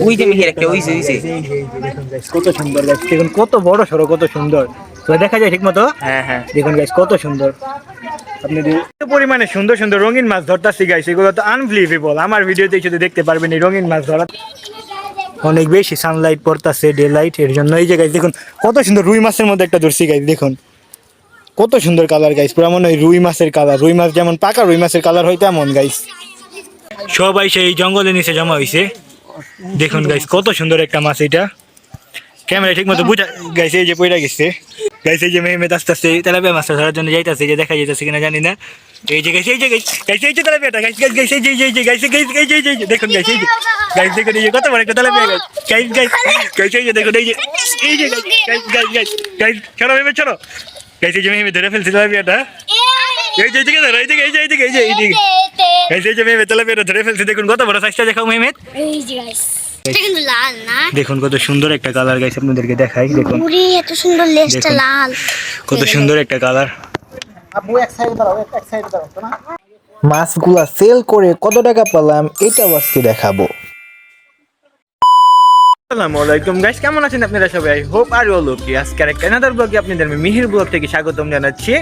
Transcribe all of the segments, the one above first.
ওই যে মিহির একটা দেখুন guys, কত সুন্দর গাছ দেখুন কত বড় সড়ো কত সুন্দর। তো দেখা যায় ঠিক মতো হ্যাঁ হ্যাঁ। দেখুন গাইস কত সুন্দর। আপনি যদি- কত পরিমাণে সুন্দর সুন্দর রঙিন মাছ ধরতাছি গাইস এগুলো তো আনবিলিভেবল আমার ভিডিওতে শুধু দেখতে পারবেন এই রঙিন মাছ ধরা। অনেক বেশি সানলাইট পড়তাছে ডে লাইটের জন্য। এই যে গাইস দেখুন কত সুন্দর রুই মাছের মধ্যে একটা ধরছি গাইস দেখুন। কত সুন্দর কালার গাইস পুরো মনে হয় রুই মাছের কালার রুই মাছ যেমন পাকা রুই মাছের কালার হয় তেমন গাইস সবাই সেই জঙ্গলের নিচে জমা হয়েছে দেখুন গাইস কত সুন্দর একটা মাছ এটা। ক্যামেরা ঠিক মতো বুঝা গাইস এই যে পয়রা গেছে। গাইস এই যে মেহমেদ আস্তে আস্তে তেলাপিয়া মাছটা ধরার জন্য যাইতাছে যে দেখা যাইতাছে কিনা জানি না। এই যে গাইস এই যে গাইস এই যে তেলাপিয়াটা গাইস গাইস গাইস এই যে এই যে গাইস গাইস গাইস এই যে দেখুন গাইস এই যে। গাইস দেখুন এই যে কত বড় একটা tilapia guys guys guys guys এই যে দেখুন এই যে এই যে গাইস গাইস গাইস গাইস চলো মেহমেদ চলো। গাইস এই যে মেহমেদ ধরে ফেলছে তেলাপিয়াটা। এই যে এইদিকে ধরো এইদিকে এই যে এইদিকে এই যে এইদিকে এই যে মেহমেদ তেলাপিয়াটা ধরে ফেলছে দেখুন কত বড় সাইজটা দেখাও এই যে দেখুন কত সুন্দর একটা কালার গাইস আপনাদেরকে দেখাই দেখুন। এত সুন্দর লেজটা লাল। কত সুন্দর একটা কালার মাছগুলা সেল করে কত টাকা পেলাম এটা আজকে দেখাবো। আসসালামু আলাইকুম। গাইস কেমন আছেন আপনারা সবাই? I hope are all okay আজকে আরেকটা অ্যানাদার ব্লগে আপনাদের আমি মিহির ব্লগ থেকে স্বাগতম জানাচ্ছি।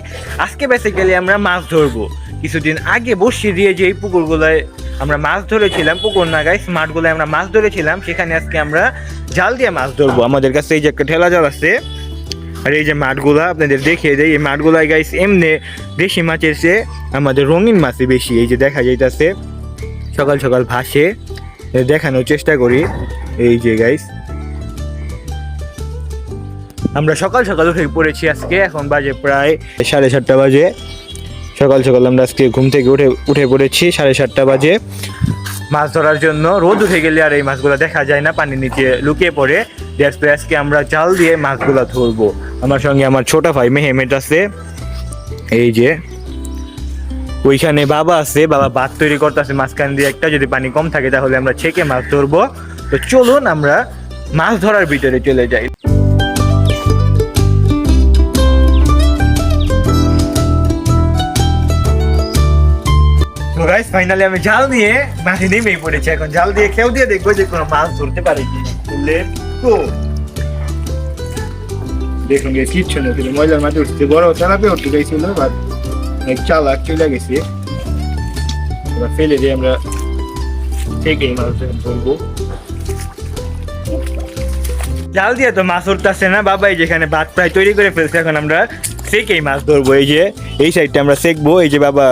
আজকে বেসিক্যালি আমরা মাছ ধরবো। কিছুদিন আগে বসি দিয়ে যে পুকুরগুলোয় আমরা মাছ ধরেছিলাম, পুকুর না গাইস মাঠগুলোয় আমরা মাছ ধরেছিলাম, সেখানে আজকে আমরা জাল দিয়ে মাছ ধরবো। আমাদের কাছে এই যে একটা ঠেলা জাল আছে, আর এই যে মাঠগুলা আপনাদের দেখিয়ে দেয় এই মাঠগুলায় গাইস এমনি দেশি মাছের চেয়ে আমাদের রঙিন মাছই বেশি। এই যে দেখা যাইতাছে, সকাল সকাল ভাসে দেখানোর চেষ্টা করি। এই যে গাইস আমরা সকাল সকাল উঠে পড়েছি আজকে, এখন বাজে প্রায় সাড়ে সাতটা বাজে। সকাল সকাল আমরা আজকে ঘুম থেকে উঠে উঠে পড়েছি সাড়ে সাতটা বাজে। মাছ ধরার জন্য রোদ উঠে গেলে আর এই মাছগুলো দেখা যায় না, পানির নিচে লুকিয়ে পড়ে। দ্যাটস আজকে আমরা জাল দিয়ে মাছগুলো ধরবো। আমার সঙ্গে আমার ছোট ভাই মেহেমেট আছে। এই যে ওইখানে বাবা আছে, বাবা ভাত তৈরি করতেছে, মাঝখান দিয়ে একটা, যদি পানি কম থাকে তাহলে আমরা ছেঁকে মাছ ধরবো। তো চলুন আমরা মাছ ধরার ভিতরে চলে যাই। আমি জাল নিয়ে মাঠে নেমেই পড়েছি। এখন জাল দিয়ে খেউ দিয়ে দেখব যে কোনো মাছ ধরতে পারি দেখুন কিচ্ছু না ময়লার মাঝে উঠছে। বড় চালাপে উঠতে বাট এক চালাক চলে গেছে। এবার ফেলে দিয়ে আমরা থেকে মাছ ধরবো জাল দিয়ে তো মাছ উঠতেছে না, বাবাই যেখানে ভাত প্রায় তৈরি করে ফেলছে, এখন আমরা সেকেই মাছ ধরবো। এই যে, এই সাইডটা আমরা সেকবো এই যে বাবা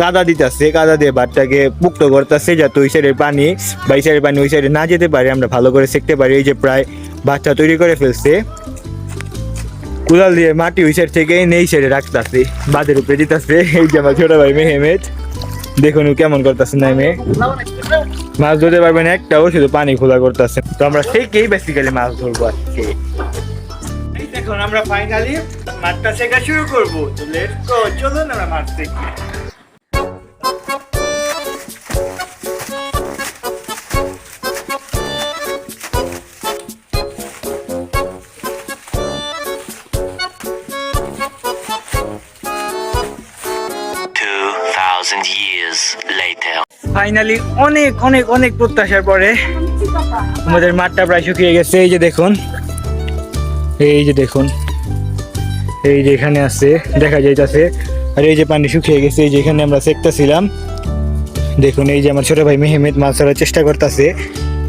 কাদা দিতেছে, কাদা দিয়ে ভাতটাকে মুক্ত করতেছে যাতে ওই সাইডের পানি বা এই সাইডের পানি ওই সাইডে না যেতে পারে, আমরা ভালো করে সেকতে পারি। এই যে প্রায় ভাতটা তৈরি করে ফেলছে। কুলাল দিয়ে মাটি ওই সাইড থেকে নেই সাইডে রাখতেছে। বাদের উপরে দিতেছে। এই যে আমার ছোট ভাই মেহেমেদ দেখুন কেমন করতেছে না, মেয়ে। মাছ ধরতে পারবেন একটাও, শুধু পানি খোলা করতেছে। তো আমরা থেকেই বেসিক্যালি মাছ ধরবো আজকে। এখন আমরা ফাইনালি মাঠটা শেখা শুরু করব। তো লেটস চলুন আমরা মাঠ দেখি। ফাইনালি অনেক অনেক অনেক প্রত্যাশার পরে আমাদের মাঠটা প্রায় শুকিয়ে গেছে। এই যে দেখুন এই যে দেখুন এই যে এখানে আছে দেখা যাইতাছে। আর এই যে পানি শুকিয়ে গেছে এই যে এখানে আমরা সেকতেছিলাম দেখুন এই যে আমার ছোট ভাই মেহমেদ মাছ ধরার চেষ্টা করতেছে।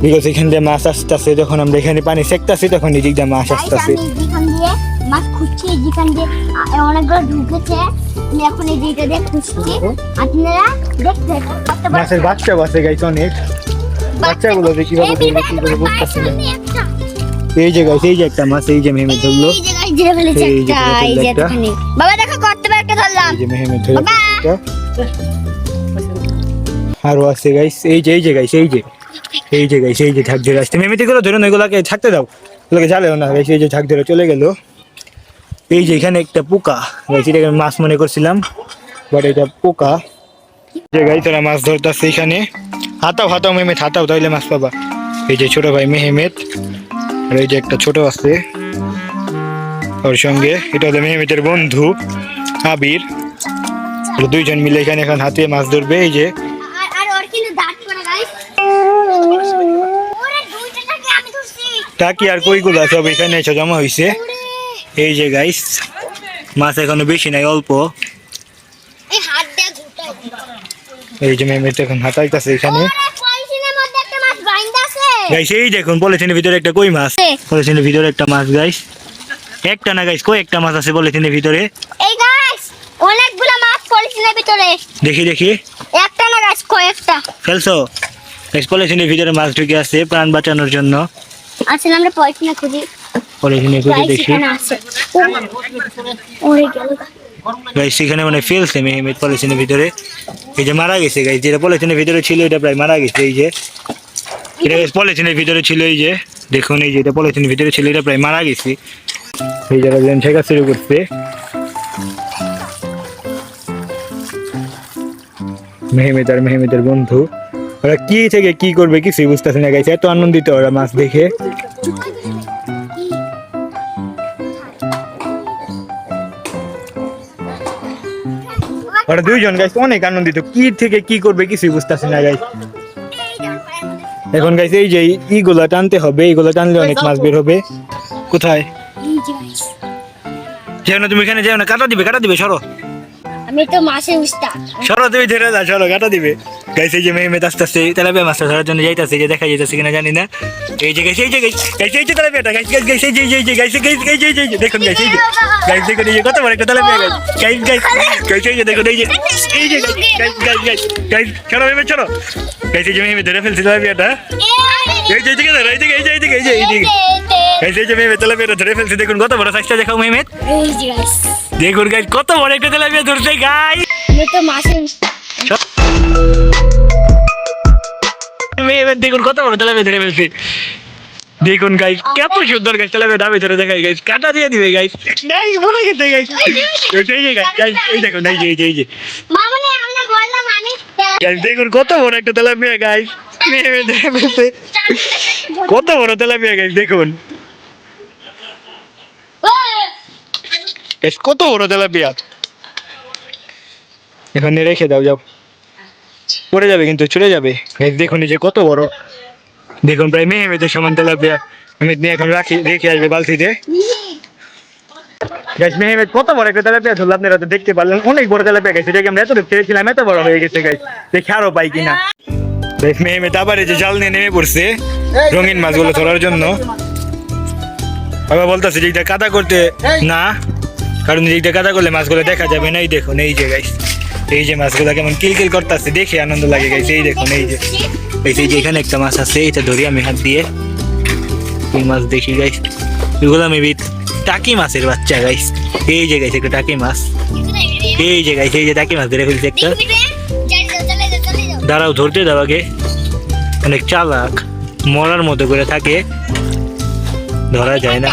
বিকজ এখান দিয়ে মাছ আসতেছে যখন আমরা এখানে পানি সেকতেছি তখন এই দিক দিয়ে মাছ আসতেছে। আমি যেখান দিয়ে মাছ খুঁজছি যেখান দিয়ে অনেকগুলো ঢুকেছে। এখন এই দিয়ে খুঁজছি আপনারা দেখতে মাছের বাচ্চা বাচ্চা গাইছে অনেক বাচ্চাগুলো যে কীভাবে ধরবে, কীভাবে বুঝতেছি না। এই যে গাইছে এই যে একটা মাছ এই যে মেহমেদ ধরলো ধরে। বাবা দেখো করতে পারে একটা ধরলাম এই যে মেহমেদ ধরে! ফেলছে। আরও আছে গাইস এই যে এই যে গাইস এই যে এই যে গাইস এই যে ঝাঁক ধরে আসছে মেমিতি গুলো ধরুন ওইগুলোকে থাকতে দাও ওগুলোকে ঝালেও না গাইস এই যে ঝাঁক ধরে চলে গেল এই যে এখানে একটা পোকা গাইস এটাকে আমি মাছ মনে করছিলাম বাট এটা পোকা যে গাই তোরা মাছ ধরতেছে এখানে হাতাও হাতাও মেহমেদ হাতাও তাইলে মাছ পাবা। এই যে ছোট ভাই মেহমেদ আর এই যে একটা ছোট আছে ওর সঙ্গে। এটা হলো মেহমেদের বন্ধু আবির। দুইজন মিলে এখানে এখন হাতে মাছ ধরবে এই যে। টাকি আর কইগুলো সব এখানে এসে জমা হয়েছে এই যে গাইস মাছ এখনও বেশি নাই অল্প। এই যে মেমের এখন হাতাইতেছে এখানে একটা গাইস এই দেখুন পলিথিনের ভিতরে একটা কই মাছ পলিথিনের ভিতরে একটা মাছ গাইস একটা না গাইস কই একটা মাছ আছে পলিথিনের ভিতরে এই গাইস অনেকগুলো মাছ পলিথিনের ভিতরে দেখি দেখি একটা না গাইস কয়েকটা ফেলছো গাইস পলিথিনের ভিতরে মাছ ঢুকে আছে প্রাণ বাঁচানোর জন্য আসলে আমরা পলিথিনে খুঁজি পলিথিনে খুঁজে দেখি ওরে গেল গাইস সেখানে মানে ফেলছে মেহমেদ পলিথিনের ভিতরে। এই যে মারা গেছে গাইস যেটা পলিথিনের ভিতরে ছিল, এটা প্রায় মারা গেছে, এই যে। এটা গাইস পলিথিনের ভিতরে ছিল, এই যে। দেখুন, এই যে এটা পলিথিনের ভিতরে ছিল, এটা প্রায় মারা গেছে। এই জায়গা যেন শুরু করছে। মেহমেদ আর মেহমেদের বন্ধু। ওরা কি থেকে কি করবে, কিছুই বুঝতেছে না গাইছে এত আনন্দিত ওরা মাছ দেখে। ওরা দুইজন গাইছে অনেক আনন্দিত। কি থেকে কি করবে কিছুই বুঝতেছে না গাইছে এখন গাইছে এই যে ইগুলা টানতে হবে এইগুলা টানলে অনেক মাছ বের হবে। কোথায়? যেও না তুমি এখানে যেও না কাটা দিবে কাটা দিবে সরো। আমি তো মাছের উস্তাদ সরো তুমি ধরে যা সরো কাটা দিবে গাইছে যে মেহমেদ আস্তে আস্তে তেলাপিয়া মাছটা ধরার জন্য যাইতাছে যে দেখা যাইতাছে কিনা জানি না এই যে গাইছে এই যে গাইছে এই যে তেলাপিয়াটা গাইছে গাইছে গাইছে এই যে এই যে গাইছে গাইছে গাইছে এই যে দেখুন গাইছে এই গাইছে দেখুন এই যে কত বড় একটা তেলাপিয়া গাইছে গাইছে গাইছে এই যে দেখুন এই যে এই যে গাইছে গাইছে গাইছে গাইছে গাইছে সরো গাইছে যে মেহমেদ ধরে ফেলছে তেলাপিয়াটা এই যে এই যে এই যে এই যে এই যে এই যে এই যে গাইছে যে মেহমেদ তেলাপিয়াটা ধরে ফেলছে দেখুন কত বড় সাইজটা দেখাও মেহমেদ দেখুন গাইছে কত বড় একটা তেলাপিয়া ধরছে গাই তো উস্তাদ দেখুন কত বড় তেলাপিয়া ধরে ফেলছে। দেখুন গাইস কত সুন্দর গাছ তেলাপিয়া ডাবে ধরে দেখাই গাইস কাটা দিয়ে দিবে গাইস নাই মনে গেছে গাইস এই যে এই দেখুন এই যে এই যে এই যে। দেখুন কত বড় একটা তেলাপিয়া গাইস কত বড় তেলাপিয়া গাইস দেখুন। গাইস কত বড় তেলাপিয়া এখানে রেখে দাও, যাও। পড়ে যাবে কিন্তু, চলে যাবে। দেখুন যে কত বড়। দেখুন প্রায় মেয়ে মেয়েদের সমান তেলাপিয়া আমি নিয়ে এখন রাখি, রেখে আসবে বালতিতে। কত বড় একটা আপনারা তো দেখতে পারলেন। অনেক বড় তেলাপিয়া গেছে আমরা এত এত বড় হয়ে গেছে গাইস দেখে আরও পাই কিনা। গাইস মেহমেদ আবার এই যে জাল নিয়ে নেমে পড়ছে রঙিন মাছগুলো ধরার জন্য। আবার বলতেছে যে কাদা করতে না। কারণ এইটা কাদা করলে মাছগুলো দেখা যাবে না এই দেখুন এই যে গাইস এই যে মাছগুলো কেমন কিলকিল করতেছে দেখে আনন্দ লাগে গাইস এই দেখুন এই যে। এই যে এই যে এখানে একটা মাছ আছে এটা ধরি আমি হাত দিয়ে। এই মাছ দেখি গাইস এগুলো মেবি টাকি মাছের বাচ্চা গাইস এই যে গাইস একটা টাকি মাছ। এই যে গাইস এই যে টাকি মাছ ধরে ফেলছে একটা। দাঁড়াও ধরতে দাও আগে। অনেক চালাক মরার মতো করে থাকে। ধরা যায় না।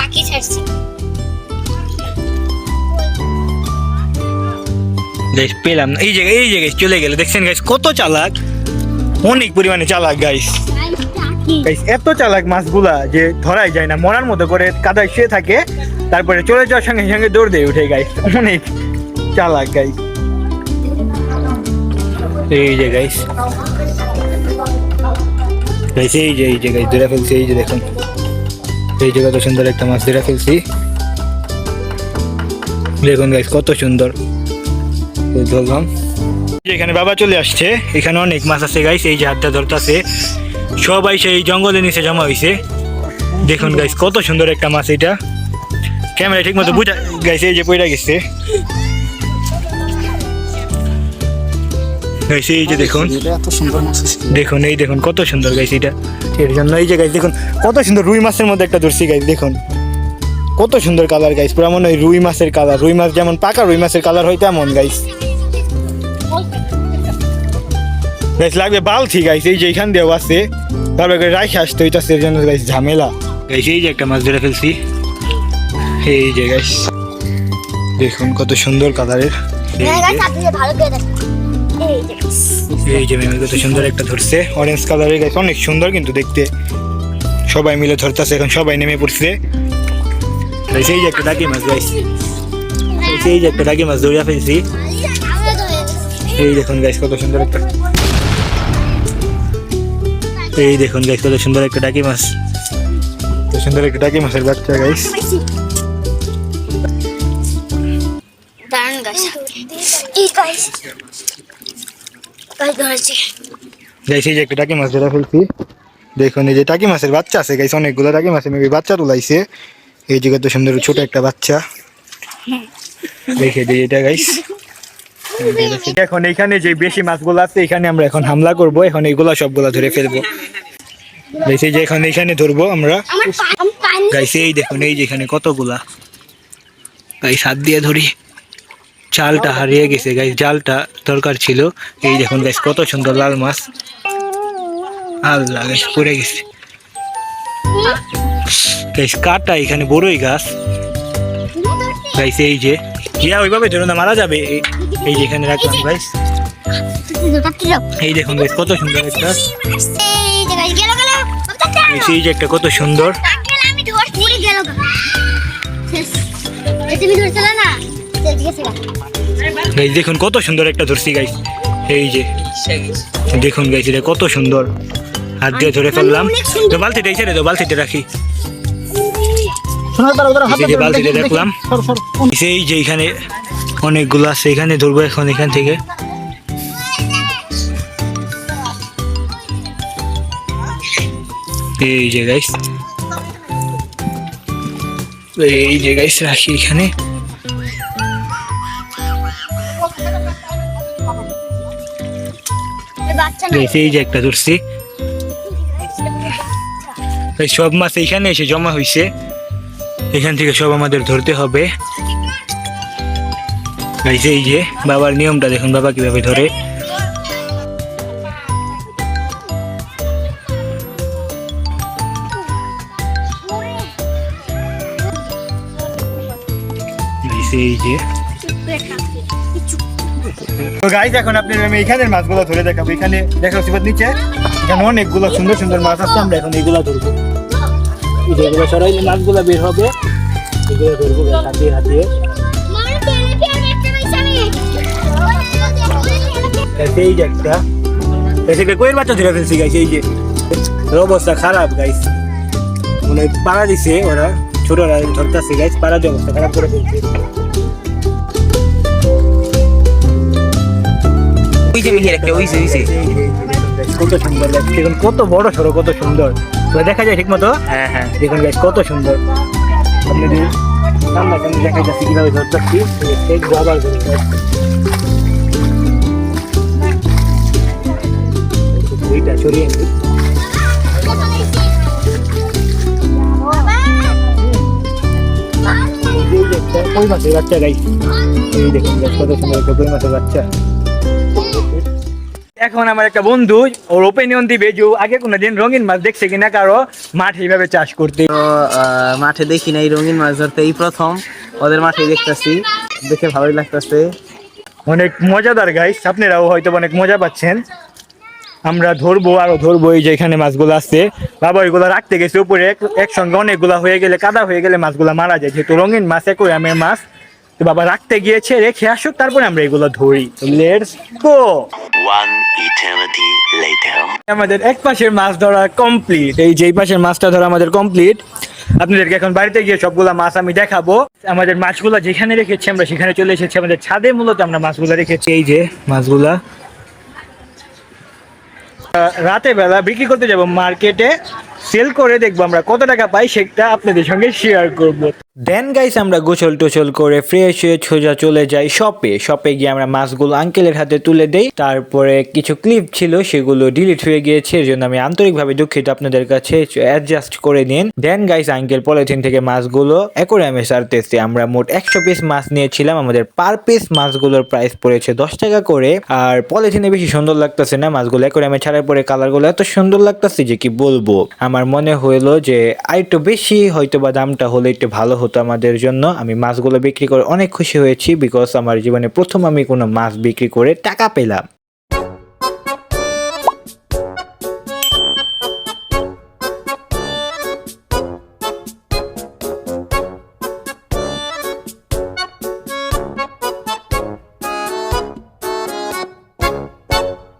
গাইস পেলাম এই জায়গায় এই জায়গায় চলে গেলে। দেখছেন গাইস কত চালাক? অনেক পরিমাণে চালাক গাইস গাইস এত চালাক মাছগুলা যে ধরাই যায় না। মরার মতো করে কাদায় শুয়ে থাকে। তারপরে চলে যাওয়ার সঙ্গে সঙ্গে দৌড় দিয়ে উঠে গাইস অনেক চালাক গাইস এই যে গাইস গাইস এই যে এই যে গাইস ধরে ফেলছি, এই যে দেখুন। এই যে কত সুন্দর একটা মাছ ধরে ফেলছি। দেখুন গাইস কত সুন্দর। ধরলাম। এখানে বাবা চলে আসছে। এখানে অনেক মাছ আছে গাইস এই যে হাতটা ধরতেছে। সবাই সেই জঙ্গলের নিচে জমা হয়েছে দেখুন গাইস কত সুন্দর একটা মাছ এটা। ক্যামেরা ঠিক মতো বুঝা গাইছে এই যে পয়রা গেছে। গাইস এই যে দেখুন। দেখুন এই দেখুন কত সুন্দর গাইছে এটা। এর জন্য এই যে গাইস দেখুন কত সুন্দর রুই মাছের মধ্যে একটা ধরছি গাইস দেখুন। কত সুন্দর কালার গাইস পুরো মনে হয় রুই মাছের কালার রুই মাছ যেমন পাকা রুই মাছের কালার হয় তেমন গাইস গাইস লাগবে বালতি গাইস এই যে এখান দিয়েও আছে। তারপরে রাইখে আসতে হইতাছে এর জন্য গাইস ঝামেলা। গাইস এই যে একটা মাছ ধরে ফেলছি। এই যে গাইস দেখুন কত সুন্দর কালারের এই যে। ভালো করে দেখ এই যে মেমে কত সুন্দর একটা ধরছে। অরেঞ্জ কালারের গাছ অনেক সুন্দর কিন্তু দেখতে। সবাই মিলে ধরতেছে এখন সবাই নেমে পড়ছে। গাইস, এই যে একটা ডাকি মাছ গাইস গাইস, এই যে একটা ডাকি মাছ ধরিয়া ফেলছি এই দেখুন গাইস কত সুন্দর একটা এই দেখুন গাইস কত সুন্দর একটা ডাকি মাছ সুন্দর একটা টাকি মাছের বাচ্চা গাইস দাঁড়ান গাছ এই গাছ গাছ ধরেছি গাইস এই যে একটা টাকি মাছ ধরে ফেলছি দেখুন এই যে টাকি মাছের বাচ্চা আছে গাইস অনেকগুলো টাকি মাছের মেবি বাচ্চা তুলাইছে এই যে কত সুন্দর ছোট একটা বাচ্চা। দেখে দিই এটা গাইস এখন এখানে যে বেশি মাছগুলো আছে, এখানে আমরা এখন হামলা করব। এখন এইগুলা সবগুলা ধরে ফেলব। গাইস যে এখন এখানে ধরবো আমরা। গাইস এই দেখুন, এই যে এখানে কতগুলা। গাইস হাত দিয়ে ধরি। চালটা হারিয়ে গেছে গাইস জালটা দরকার ছিল। এই দেখুন গাইস কত সুন্দর লাল মাছ। আল্লাহ গাইস পড়ে গেছে। গাইস কাটা এখানে বড়ই গাছ। গাইস এই যে। ইয়া ওইভাবে ধরো না মারা যাবে। এই- যে এখানে রাখলাম গাইস এই দেখুন গাইস কত সুন্দর একটা এই যে একটা কত সুন্দর। গাইস দেখুন কত সুন্দর একটা ধরছি গাইস এই যে। দেখুন গাইস এটা কত সুন্দর। হাত দিয়ে ধরে ফেললাম। তো বালতিটা এই ছেড়ে দাও বালতিটা রাখি। দেখলাম। এই যে এখানে অনেকগুলো আছে এখানে ধরবো এখন এখান থেকে। এই যে গাইস এই যে গাইস রাখি এখানে। এই বাচ্চা না? গাইস এই যে একটা ধরছি। সব মাছ এইখানে এসে জমা হয়েছে এখান থেকে সব আমাদের ধরতে হবে। এই যে বাবার নিয়মটা দেখুন, বাবা কীভাবে ধরে। তো আমি এখানের মাছগুলো ধরে দেখাবো। এখানে দেখা নিচে এখানে অনেকগুলো সুন্দর সুন্দর মাছ আছে, আমরা এখন এগুলো ধরবো। এগুলো সরাইলে মাছগুলো বের হবে। এগুলো ধরবো হাতিয়ে হাতিয়ে এই যে একটা। এসে কইয়ের বাচ্চা ধরে ফেলছি গাইছে এই যে। অবস্থা খারাপ গাইস মানে পাড়া দিছে ওরা ছোটরা ধরতেছে গাইস পাড়া দিয়ে অবস্থা খারাপ করে ফেলছে। ওই যে মিহির একটা ওই যে ওই যে। কত সুন্দর লাগছে দেখুন কত বড় সড়ো কত সুন্দর। দেখা যায় ঠিক মতো হ্যাঁ হ্যাঁ। দেখুন গাইস কত সুন্দর। সামনে সামনে দেখা যাচ্ছে কীভাবে আবার। সরিয়ে নিই। কই মাছের বাচ্চা গাইস এই দেখুন কত সুন্দর কই মাছের বাচ্চা। এখন আমার একটা বন্ধু ওর ওপিনিয়ন দিবে যে আগে কোনোদিন রঙিন মাছ দেখছে কিনা কারও মাঠ এইভাবে চাষ করতে। তো মাঠে দেখি না এই রঙিন মাছ ধরতে এই প্রথম ওদের মাঠে দেখতেছি। দেখে ভালোই লাগতেছে। অনেক মজাদার গাইস আপনারাও হয়তো অনেক মজা পাচ্ছেন। আমরা ধরবো আরও ধরবো এই যে এখানে মাছগুলো আছে। বাবা ওইগুলো রাখতে গেছে উপরে একসঙ্গে অনেকগুলা হয়ে গেলে কাদা হয়ে গেলে মাছগুলো মারা যায়। যেহেতু রঙিন মাছ অ্যাকোয়ারিয়ামের মাছ তো বাবা রাখতে গিয়েছে রেখে আসুক তারপরে আমরা এগুলো ধরি। লেটস গো আমাদের এক পাশের মাছ ধরা কমপ্লিট এই যে এই পাশের মাছটা ধরা আমাদের কমপ্লিট আপনাদেরকে এখন বাড়িতে গিয়ে সবগুলা মাছ আমি দেখাবো। আমাদের মাছগুলা যেখানে রেখেছি আমরা সেখানে চলে এসেছি। আমাদের ছাদে মূলত আমরা মাছগুলা রেখেছি। এই যে মাছগুলা। রাতে বেলা বিক্রি করতে যাব মার্কেটে সেল করে দেখব আমরা কত টাকা পাই সেটা আপনাদের সঙ্গে শেয়ার করব। দেন গাইস আমরা গোসল টোসল করে ফ্রেশ হয়ে সোজা চলে যাই শপে শপে গিয়ে আমরা মাছগুলো আঙ্কেলের হাতে তুলে দেই। তারপরে কিছু ক্লিপ ছিল, সেগুলো ডিলিট হয়ে গিয়েছে এর জন্য আমি আন্তরিকভাবে দুঃখিত আপনাদের কাছে। অ্যাডজাস্ট করে নিন। দেন গাইস আঙ্কেল পলিথিন থেকে মাছগুলো অ্যাকোরিয়ামে সারতেছে। আমরা মোট একশো পিস মাছ নিয়েছিলাম। আমাদের পার পিস মাছগুলোর প্রাইস পড়েছে দশ টাকা করে। আর পলিথিনে বেশি সুন্দর লাগতেছে না। মাছগুলো অ্যাকোরিয়ামে ছাড়ার পরে কালারগুলো এত সুন্দর লাগতেছে যে কি বলব? আমার মনে হলো যে, আর একটু বেশি হয়তো বা দামটা হলে একটু ভালো হতো। আমাদের জন্য আমি মাছগুলো বিক্রি করে অনেক খুশি হয়েছি বিকজ আমার জীবনে প্রথম আমি কোনো মাছ বিক্রি করে টাকা পেলাম।